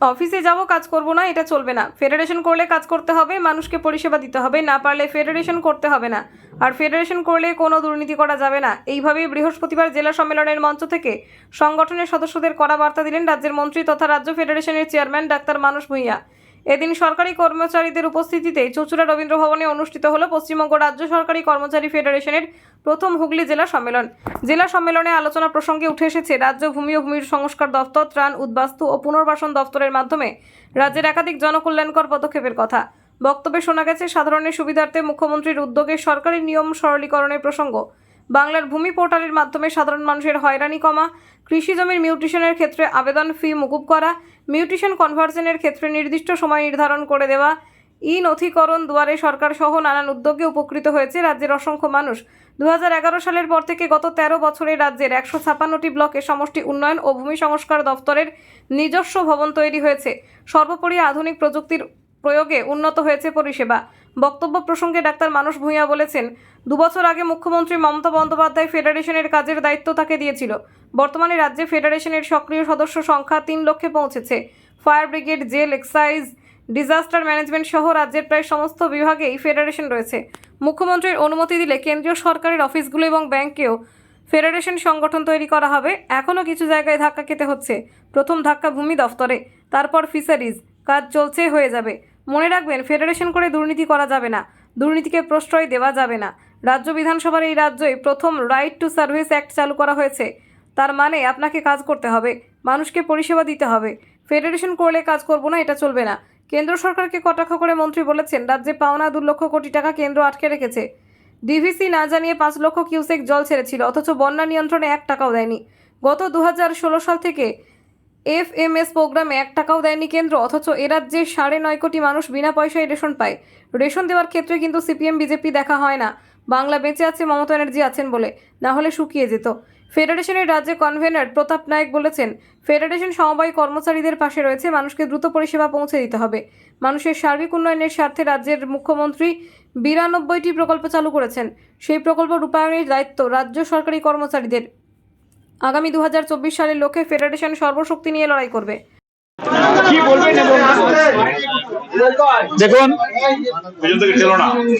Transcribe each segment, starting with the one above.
অফিসে যাব, কাজ করব না, এটা চলবে না। ফেডারেশন করলে কাজ করতে হবে, মানুষকে পরিষেবা দিতে হবে, না পারলে ফেডারেশন করতে হবে না। আর ফেডারেশন করলে কোনো দুর্নীতি করা যাবে না। এইভাবেই বৃহস্পতিবার জেলা সম্মেলনের মঞ্চ থেকে সংগঠনের সদস্যদের কড়া বার্তা দিলেন রাজ্যের মন্ত্রী তথা রাজ্য ফেডারেশনের চেয়ারম্যান ডাক্তার মানুষ ভূঁইয়া। এদিন সরকারি কর্মচারীদের উপস্থিতিতে চুচুড়া রবীন্দ্র ভবনে অনুষ্ঠিত হল পশ্চিমবঙ্গ রাজ্য সরকারি কর্মচারী ফেডারেশনের প্রথম হুগলি জেলা সম্মেলন। জেলা সম্মেলনে আলোচনা প্রসঙ্গে উঠে এসেছে রাজ্য ভূমি ও ভূমির সংস্কার দপ্তর, ত্রাণ, উদ্বাস্তু ও পুনর্বাসন দপ্তরের মাধ্যমে রাজ্যের একাধিক জনকল্যাণকর পদক্ষেপের কথা। বক্তব্যে শোনা গেছে, সাধারণের সুবিধার্থে মুখ্যমন্ত্রীর উদ্যোগে সরকারি নিয়ম সরলীকরণের প্রসঙ্গ। বাংলার ভূমি পোর্টালের মাধ্যমে সাধারণ মানুষের হয়রানি কমা, কৃষি জমির মিউট্রিশনের ক্ষেত্রে আবেদন ফি মুকুব করা মিউট্রিশন কনভার্সনের ক্ষেত্রে নির্দিষ্ট সময় নির্ধারণ করে দেওয়া। ই নথিকরণ দুয়ারে সরকার সহ নানান উদ্যোগে উপকৃত হয়েছে রাজ্যের অসংখ্য মানুষ। দু হাজার এগারো সালের পর থেকে গত ১৩ বছরে রাজ্যের একশো ছাপান্নটি ব্লকে সমষ্টি উন্নয়ন ও ভূমি সংস্কার দফতরের নিজস্ব ভবন তৈরি হয়েছে। সর্বোপরি আধুনিক প্রযুক্তির প্রয়োগে উন্নত হয়েছে পরিষেবা। বক্তব্য প্রসঙ্গে ডাক্তার মানস ভূঁইয়া বলেছেন, দুবছর আগে মুখ্যমন্ত্রী মমতা বন্দ্যোপাধ্যায় ফেডারেশনের কাজের দায়িত্ব তাকে দিয়েছিল। বর্তমানে রাজ্যে ফেডারেশনের সক্রিয় সদস্য সংখ্যা তিন লক্ষে পৌঁছেছে। Fire brigade, jail, excise, disaster management সহ রাজ্যের প্রায় সমস্ত বিভাগেই ফেডারেশন রয়েছে। মুখ্যমন্ত্রীর অনুমতি দিলে কেন্দ্রীয় সরকারের অফিসগুলো এবং ব্যাংকেও ফেডারেশন সংগঠন তৈরি করা হবে। এখনও কিছু জায়গায় ধাক্কা খেতে হচ্ছে। প্রথম ধাক্কা ভূমি দফতরে, তারপর ফিশারিজ। কাজ চলছে, হয়ে যাবে। মনে রাখবেন, ফেডারেশন করে দুর্নীতি করা যাবে না। দুর্নীতিকে প্রশ্রয় দেওয়া যাবে না। রাজ্য বিধানসভার এই রাজ্যই প্রথম রাইট টু সার্ভিস অ্যাক্ট চালু করা হয়েছে। তার মানে আপনাকে কাজ করতে হবে, মানুষকে পরিষেবা দিতে হবে। ফেডারেশন করলে কাজ করব না, এটা চলবে না। কেন্দ্র সরকারকে কটাক্ষ করে মন্ত্রী বলেছেন, রাজ্যে পাওনা দু লক্ষ কোটি টাকা কেন্দ্র আটকে রেখেছে। ডিভিসি না জানিয়ে পাঁচ লক্ষ কিউসেক জল ছেড়েছিল, অথচ বন্যা নিয়ন্ত্রণে এক টাকাও দেয়নি। গত দু হাজার ষোলো সাল থেকে এফ এম এস প্রোগ্রামে এক টাকাও দেয়নি কেন্দ্র, অথচ এ রাজ্যে সাড়ে নয় কোটি মানুষ বিনা পয়সায় রেশন পায়। রেশন দেওয়ার ক্ষেত্রে কিন্তু সিপিএম, বিজেপি দেখা হয় না। বাংলা বেঁচে আছে, মমতা ব্যানার্জি আছেন বলে। না হলে শুকিয়ে যেত। ফেডারেশনের রাজ্যে কনভেনার প্রতাপ নায়ক বলেছেন, ফেডারেশন সমবায় কর্মচারীদের পাশে রয়েছে, মানুষকে দ্রুত পরিষেবা পৌঁছে দিতে হবে। মানুষের সার্বিক উন্নয়নের স্বার্থে রাজ্যের মুখ্যমন্ত্রী বিরানব্বইটি প্রকল্প চালু করেছেন। সেই প্রকল্প রূপায়ণের দায়িত্ব রাজ্য সরকারি কর্মচারীদের। আগামী দু সালের লক্ষ্যে ফেডারেশন সর্বশক্তি নিয়ে লড়াই করবে। কি বলবেন এবং দেখুন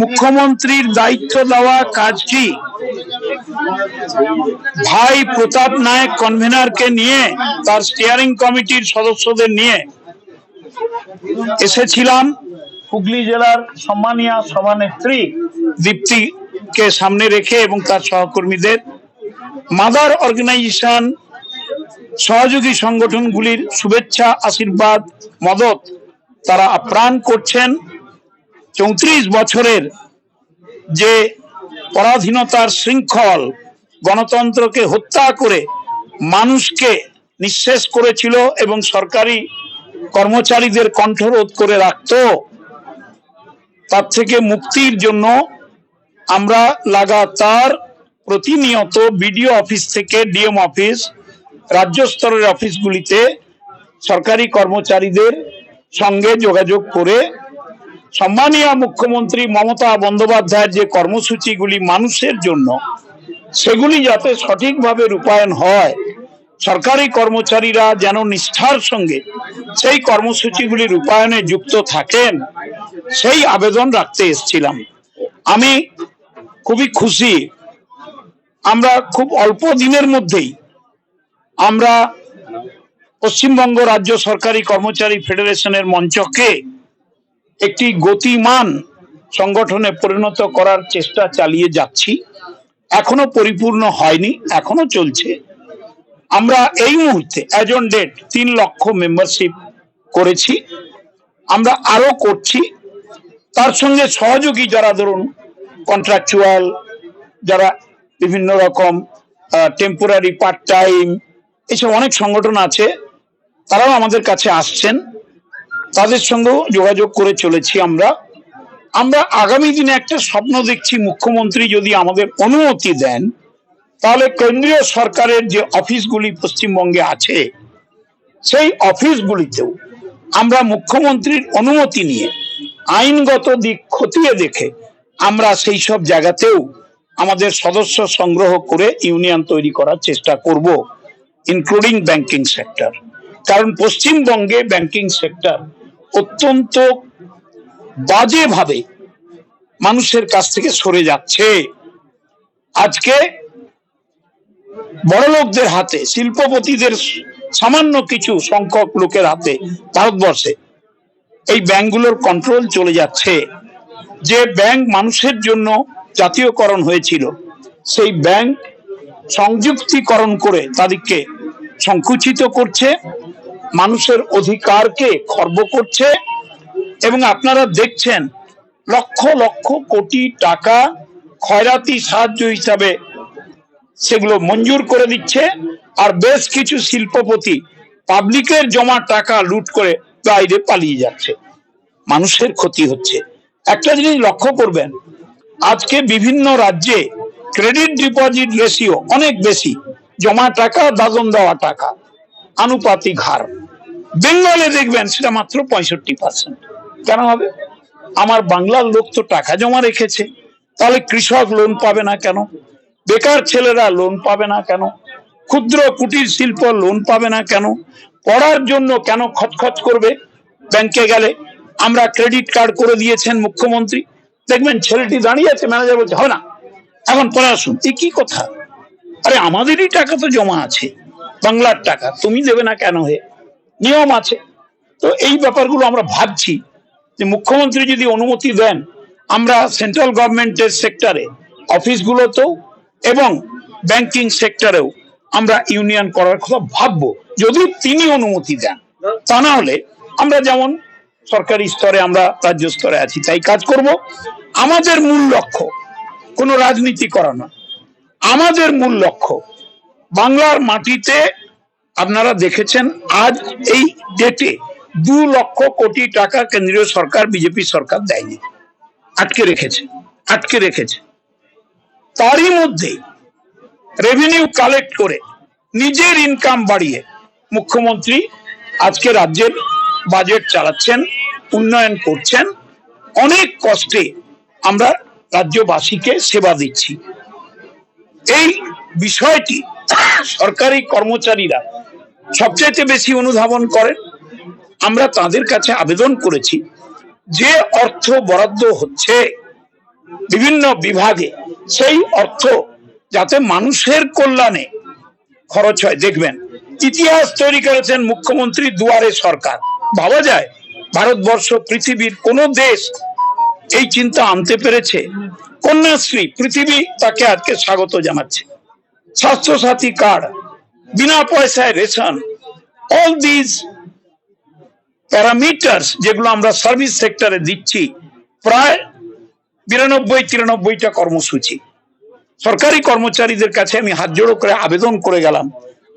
মুখ্যমন্ত্রীর দায়িত্ব দেওয়া কাজটি ভাই প্রতাপ নায়ক কনভেনারকে নিয়ে তার স্টিয়ারিং কমিটির সদস্যদের নিয়ে এসেছিলাম হুগলি জেলার সম্মানীয় সভানেত্রী দীপ্তিকে সামনে রেখে এবং তার সহকর্মীদের মাদার অর্গানাইজেশন সহযোগী সংগঠনগুলির শুভেচ্ছা, আশীর্বাদ, মদত তারা আপ্রাণ করছেন। চৌত্রিশ বছরের যে পরাধীনতার শৃঙ্খল গণতন্ত্রকে হত্যা করে মানুষকে নিঃশেষ করেছিল এবং সরকারি কর্মচারীদের কণ্ঠরোধ করে রাখত, তার থেকে মুক্তির জন্য আমরা লাগাতার প্রতিনিয়ত বিডিও অফিস থেকে ডিএম অফিস, রাজ্য স্তরের অফিসগুলিতে সরকারি কর্মচারীদের সঙ্গে যোগাযোগ করে সম্মানীয় মুখ্যমন্ত্রী মমতা বন্দ্যোপাধ্যায়ের যে কর্মসূচিগুলি মানুষের জন্য, সেগুলি যাতে সঠিকভাবে রূপায়ণ হয়, সরকারি কর্মচারীরা যেন নিষ্ঠার সঙ্গে সেই কর্মসূচিগুলি রূপায়ণে যুক্ত থাকেন, সেই আবেদন রাখতে এসেছিলাম। আমি খুবই খুশি আমরা খুব অল্প দিনের মধ্যেই আমরা পশ্চিমবঙ্গ রাজ্য সরকারি কর্মচারী ফেডারেশনের মঞ্চকে একটি গতিমান সংগঠনে পরিণত করার চেষ্টা চালিয়ে যাচ্ছি। এখনও পরিপূর্ণ হয়নি, এখনও চলছে। আমরা এই মুহূর্তে অ্যাজন ডেট তিন লক্ষ মেম্বারশিপ করেছি। আমরা আরও করছি। তার সঙ্গে সহযোগী যারা ধরুন কন্ট্রাকচুয়াল যারা বিভিন্ন রকম টেম্পোরারি পার্ট টাইম এসব অনেক সংগঠন আছে, তারাও আমাদের কাছে আসছেন। তাদের সঙ্গেও যোগাযোগ করে চলেছি আমরা। আমরা আগামী দিনে একটা স্বপ্ন দেখছি, মুখ্যমন্ত্রী যদি আমাদের অনুমতি দেন, তাহলে কেন্দ্রীয় সরকারের যে অফিসগুলি পশ্চিমবঙ্গে আছে, সেই অফিসগুলিতেও আমরা মুখ্যমন্ত্রীর অনুমতি নিয়ে আইনগত দিক খতিয়ে দেখে আমরা সেই সব জায়গাতেও আমাদের সদস্য সংগ্রহ করে ইউনিয়ন তৈরি করার চেষ্টা করব ইনক্লুডিং ব্যাংকিং সেক্টর কারণ পশ্চিমবঙ্গে ব্যাংকিং সেক্টর অত্যন্ত বাজেভাবে মানুষের কাছ থেকে সরে যাচ্ছে। আজকে বড়লোকদের হাতে, শিল্পপতিদের সামান্য কিছু সংখ্যক লোকের হাতে ভারতবর্ষে এই ব্যাংকগুলোর কন্ট্রোল চলে যাচ্ছে। যে ব্যাংক মানুষের জন্য জাতীয়করণ হয়েছিল। সেই ব্যাংক সংযুক্তিকরণ করে তাদেরকে সংকুচিত করছে, মানুষের অধিকারকে খর্ব করছে এবং আপনারা দেখছেন লক্ষ লক্ষ কোটি টাকা খয়রাতি সাহায্য হিসাবে সেগুলো মঞ্জুর করে দিচ্ছে আর বেশ কিছু শিল্পপতি পাবলিকের জমা টাকা লুট করে বাইরে পালিয়ে যাচ্ছে। মানুষের ক্ষতি হচ্ছে। একটা জিনিস লক্ষ্য করবেন আজকে বিভিন্ন রাজ্যে ক্রেডিট ডিপোজিট রেশিও অনেক বেশি। জমা টাকা দাদন দেওয়া টাকা, আনুপাতিক হার। বেঙ্গলে দেখবেন সেটা মাত্র পঁয়ষট্টি পার্সেন্ট কেন হবে? আমার বাংলার লোক তো টাকা জমা রেখেছে। তাহলে কৃষক লোন পাবে না কেন? বেকার ছেলেরা লোন পাবে না কেন? ক্ষুদ্র কুটির শিল্প লোন পাবে না কেন? পড়ার জন্য কেন খচখচ করবে? ব্যাংকে গেলে আমরা ক্রেডিট কার্ড করে দিয়েছেন মুখ্যমন্ত্রী। দেখবেন ছেলেটি দাঁড়িয়ে আছে ম্যানেজার বলছে, হবে না, এখন পরে আসুন। এই কি কথা? আরে, আমাদেরই টাকা তো জমা আছে, বাংলার টাকা, তুমি দেবে না কেন হে? নিয়ম আছে। তো এই ব্যাপারগুলো আমরা ভাবছি যে মুখ্যমন্ত্রী যদি অনুমতি দেন, আমরা সেন্ট্রাল গভর্নমেন্টের সেক্টরে অফিসগুলোতেও এবং ব্যাংকিং সেক্টরেও আমরা ইউনিয়ন করার কথা ভাববো। যদি তিনি অনুমতি দেন, তা না হলে আমরা যেমন সরকারি স্তরে আমরা রাজ্য স্তরে আছি, তাই কাজ করব। আমাদের মূল লক্ষ্য, কোনো রাজনীতি করা না আমাদের মূল লক্ষ্য, বাংলার মাটিতে আপনারা দেখেছেন, আজ এই ডেটে দু লক্ষ কোটি টাকা কেন্দ্রীয় সরকার বিজেপি সরকার দেয়নি। আটকে রেখেছে আটকে রেখেছে। তারই মধ্যে রেভিনিউ কালেক্ট করে নিজের ইনকাম বাড়িয়ে মুখ্যমন্ত্রী আজকে রাজ্যের বাজেট চালাচ্ছেন। উন্নয়ন করছেন, অনেক কষ্টে আমরা রাজ্যবাসীকে সেবা দিচ্ছি। এই বিষয়টি সরকারি কর্মচারীরা সবচাইতে বেশি অনুধাবন করেন। আমরা তাদের কাছে আবেদন করেছি যে অর্থ বরাদ্দ হচ্ছে বিভিন্ন বিভাগে, সেই অর্থ যাতে মানুষের কল্যাণে খরচ হয়। দেখবেন, ইতিহাস তৈরি করেছেন মুখ্যমন্ত্রী দুয়ারে সরকার। ভাবা যায় ভারতবর্ষ পৃথিবীর কোন দেশ এই চিন্তা আনতে পেরেছে? কন্যাশ্রী, পৃথিবী তাকে আজকে স্বাগত জানাচ্ছে। স্বাস্থ্যসাথী কার্ড, বিনা পয়সায় রেশন অল দিস প্যারামিটার্স যেগুলো আমরা সার্ভিস সেক্টরে দিচ্ছি, প্রায় বিরানব্বই, তিরানব্বইটা কর্মসূচি। সরকারি কর্মচারীদের কাছে আমি হাত জোড়ো করে আবেদন করে গেলাম,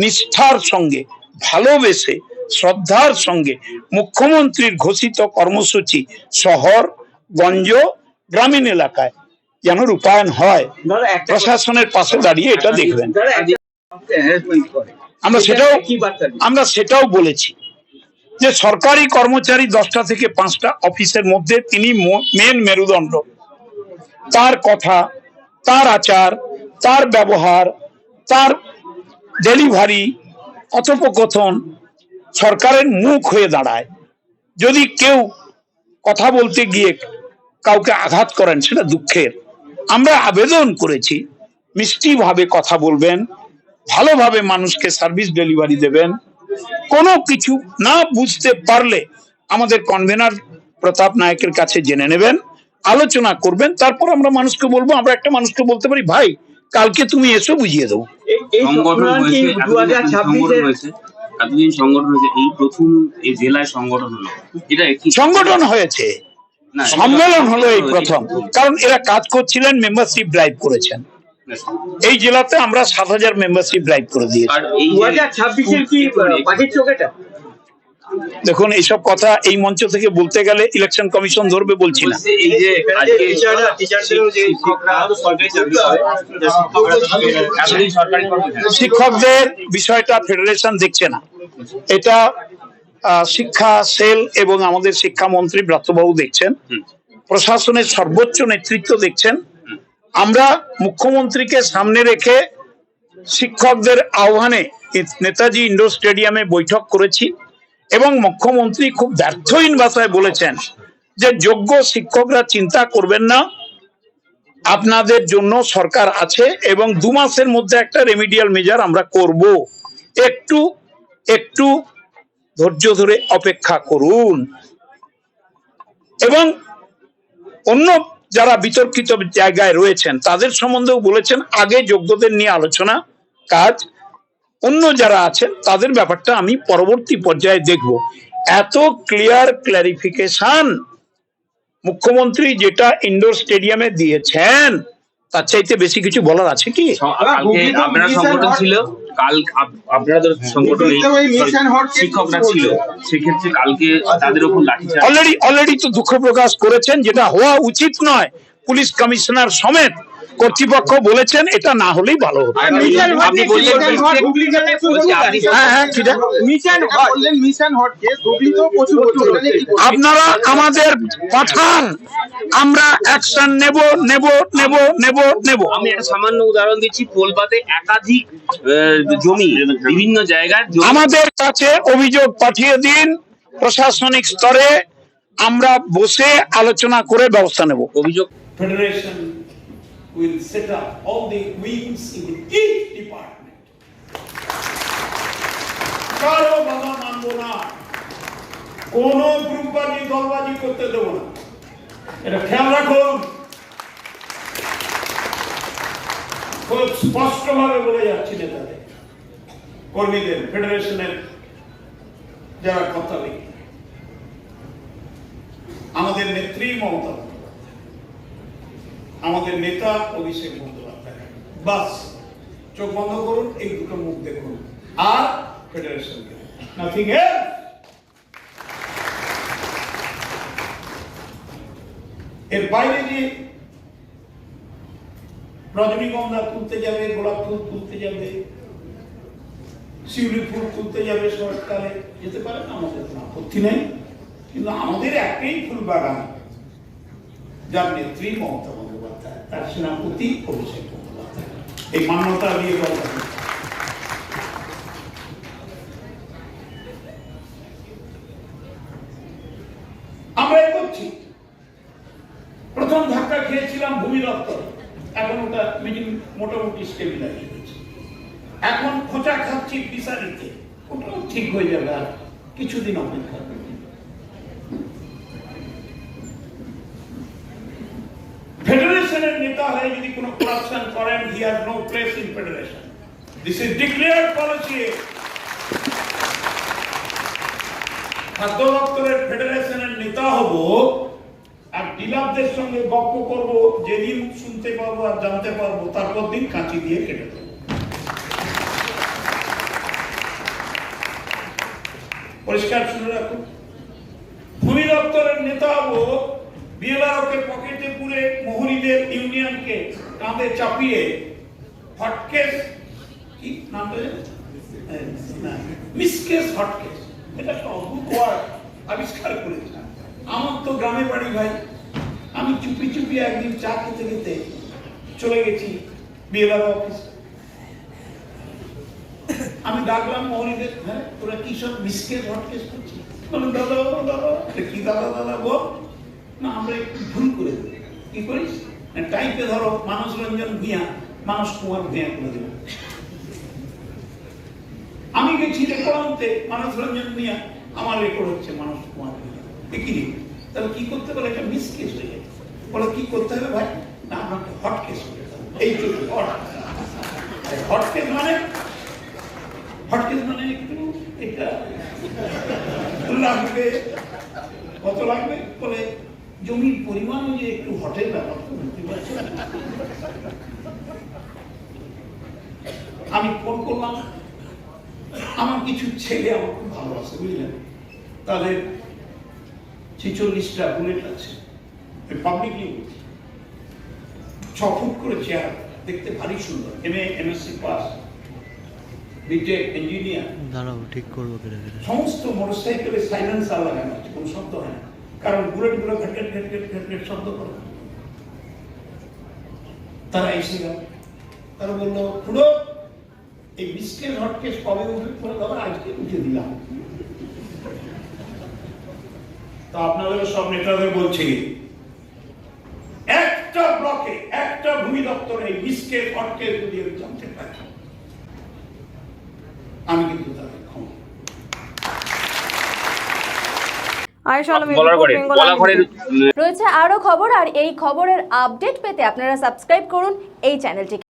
নিষ্ঠার সঙ্গে, ভালোবেসে শ্রদ্ধার সঙ্গে মুখ্যমন্ত্রীর ঘোষিত কর্মসূচি শহর গঞ্জ গ্রামীণ এলাকায় যেন রূপায়ণ হয়। প্রশাসনের পাশে দাঁড়িয়ে এটা দেখবেন। আমরা সেটাও? আমরা সেটাও বলেছি যে সরকারি কর্মচারী দশটা থেকে পাঁচটা অফিসের মধ্যে তিনি মেন মেরুদণ্ড। তার কথা তার আচার তার ব্যবহার তার ডেলিভারি কথোপকথন সরকারের মুখ হয়ে দাঁড়ায়। যদি কেউ কথা বলতে গিয়ে কাউকে আঘাত করেন সেটা দুঃখের। আমরা আবেদন করেছি মিষ্টিভাবে কথা বলবেন ভালোভাবে মানুষকে সার্ভিস ডেলিভারি দেবেন। কোনো কিছু না বুঝতে পারলে আমাদের কনভেনার প্রতাপ নায়কের কাছে জেনে নেবেন আলোচনা করবেন তারপর আমরা মানুষকে বলব আমরা একটা মানুষকে বলতে পারি ভাই কালকে তুমি এসো বুঝিয়ে দেবো। এতদিন সংগঠন হয়েছে এই প্রথম এই জেলায় সংগঠন হলো। এটা কি? সংগঠন হয়েছে। সম্মেলন হলো এই প্রথম। কারণ এরা কাজ করছিলেন মেম্বারশিপ ড্রাইভ করেছেন। এই জেলাতে আমরা সাত হাজার মেম্বারশিপ ড্রাইভ করে দিয়েছি। আর এই দু হাজার ছাব্বিশের কি বাজেট চোখ এটা? দেখুন এইসব কথা এই মঞ্চ থেকে বলতে গেলে ইলেকশন কমিশন ধরবে বলছি না। শিক্ষকদের বিষয়টা ফেডারেশন দেখছে না। এটা শিক্ষা সেল এবং আমাদের শিক্ষামন্ত্রী ব্রাত্যবাবু দেখছেন। প্রশাসনের সর্বোচ্চ নেতৃত্ব দেখছেন। আমরা মুখ্যমন্ত্রীকে সামনে রেখে শিক্ষকদের আহ্বানে নেতাজি ইন্ডোর স্টেডিয়ামে বৈঠক করেছি। এবং মুখ্যমন্ত্রী খুব ব্যর্থহীন ভাষায় বলেছেন যে যোগ্য শিক্ষকরা চিন্তা করবেন না, আপনাদের জন্য সরকার আছে এবং দু মাসের মধ্যে একটা রেমিডিয়াল মেজার আমরা করব। একটু একটু ধৈর্য ধরে অপেক্ষা করুন। এবং অন্য যারা বিতর্কিত জায়গায় রয়েছেন, তাদের সম্বন্ধেও বলেছেন, আগে যোগ্যদের নিয়ে আলোচনা, কাজ অন্য যারা আছেন তাদের ব্যাপারটা আমি পরবর্তী পর্যায়ে দেখব। এত ক্লিয়ার ক্লারিফিকেশন মুখ্যমন্ত্রী যেটা ইন্ডোর স্টেডিয়ামে দিয়েছেন তার চাইতে বেশি কিছু বলার আছে কি? আপনারা সংগঠন ছিল কাল আপনাদের সংগঠন শিক্ষকরা ছিল। সেক্ষেত্রে কালকে তাদের উপর লাঠিচার্জ। অলরেডি অলরেডি তো দুঃখ প্রকাশ করেছেন যেটা হওয়া উচিত নয়। পুলিশ কমিশনার সমেত কর্তৃপক্ষ বলেছেন এটা না হলেই ভালো? আপনারা আমাদের পাঠান আমরা অ্যাকশন নেব নেব নেব নেব নেব। আমি একটা সামান্য উদাহরণ দিচ্ছি কোলকাতে একাধিক জমি বিভিন্ন জায়গায় আমাদের কাছে অভিযোগ পাঠিয়ে দিন প্রশাসনিক স্তরে আমরা বসে আলোচনা করে ব্যবস্থা নেব। অভিযোগ Federation will set up all the wings in each department. কারও মানবো না। কোন দলবাজি করতে দেবো না। এটা খেয়াল খুব স্পষ্টভাবে বলে যাচ্ছি নেতাদের, কর্মীদের ফেডারেশনের যারা কথা আমাদের নেত্রী মমতা আমাদের নেতা অভিষেক বন্দ্যোপাধ্যায়। বাস, চোখ বন্ধ করুন, এই দুটো মুখ দেখুন। আর ফেডারেশন নাথিং এর বাইরে যে রজনীগন্ধা তুলতে যাবে, গোলাপ ফুল তুলতে যাবে, শিউলি ফুল তুলতে যাবে শরৎকালে যেতে পারে না আমাদের কোনো আপত্তি নেই। কিন্তু আমাদের একটাই ফুল বাগান, যার নেত্রী মমতা তার সেনাপতি অভিষেক এই মান্যতা দিয়ে আমরা এগোচ্ছি প্রথম ধাক্কা খেয়েছিলাম ভূমি দপ্তর। এখন ওটা মিনি- মোটামুটি স্টেবিলাইজ হয়েছে। এখন খোঁচা খাচ্ছি ফিসারিতে ওটাও ঠিক হয়ে যাবে আর কিছুদিন অপেক্ষা করুন ফেডারেশনের নেতা কোনো করাপশন করেন he has no place in federation this is declare policy খাদ্য দপ্তরের ফেডারেশনের নেতা হব আর ডিলারদের সঙ্গে গপ্প করব, যেদিন শুনতে পারব আর জানতে পারব, তারপর দিন কাঁচি দিয়ে কেটে দেবো। পরিষ্কার শুনে রাখুন। ভূমি দপ্তরের নেতা হব বিএলআরওকে পকেটে পুরে মহুরিদের ইউনিয়নকে কাঁধে চাপিয়ে হটকেস কি নামটা না, মিসকেস হটকেস এটা একটা অদ্ভুত আবিষ্কার আমার তো গ্রামে বাড়ি ভাই। আমি চুপি চুপি একদিন চা খেতে খেতে চলে গেছি অফিস। আমি ডাকলাম মৌলিদের হ্যাঁ তোরা কি সব মিসকেস হটকেস করছিস? বললাম দাদা দাদা কি দাদা দাদা বল না আমরা একটু ভুল করে দেবো কি করিস? টাইপে ধরো মানস রঞ্জন ভূঁইয়া মানস কুমার ভূঁইয়া করে দেবো আমি গেছি রেকর্ড আনতে মানস রঞ্জন ভূঁইয়া, আমার রেকর্ড হচ্ছে মানস কুমার একই রে তাহলে কি করতে পারে? একটা মিস কেস হয়ে যায়। বলে, কি করতে হবে ভাই? না আমাকে হট কেস হয়ে এই হট হট কেস মানে? হট কেস মানে একটু এটা লাগবে কত লাগবে? বলে জমির পরিমাণ যে একটু হটের ব্যাপার তো বুঝতে পারছ আমি ফোন করলাম আমার কিছু ছেলে আমার খুব ভালোবাসে বুঝলেন? তাদের ছিচল্লিশটা বুলেট আছে পাবলিকলি ছ ফুট করে চেয়ার দেখতে ভারী সুন্দর M A MSc pass BTech engineer দাঁড়াও ঠিক করব সমস্ত মোটরসাইকেলে সাইলেন্সার লাগানো আছে কোনো শব্দ হয় না। কারণ বুলেটগুলো ঘেটঘেট শব্দ করে। তারা এসে গেল। তারা বলল খুড়ো এই মিসকেস হটকেস কবে উঠে করে আজকে উঠে দিলাম। তো আপনাদের সব নেতাদের বলছি, একটা ব্লকে, একটা ভূমি দপ্তরে মিসকেস হটকেস আমি জানতে পারি আমি কিন্তু তাদের ক্ষমা আয়েশা আলম বলার পরে বেঙ্গল বলা ঘরের আনলিমিটেড। রয়েছে আরও খবর আর এই খবরের আপডেট পেতে আপনারা সাবস্ক্রাইব করুন এই চ্যানেলটিকে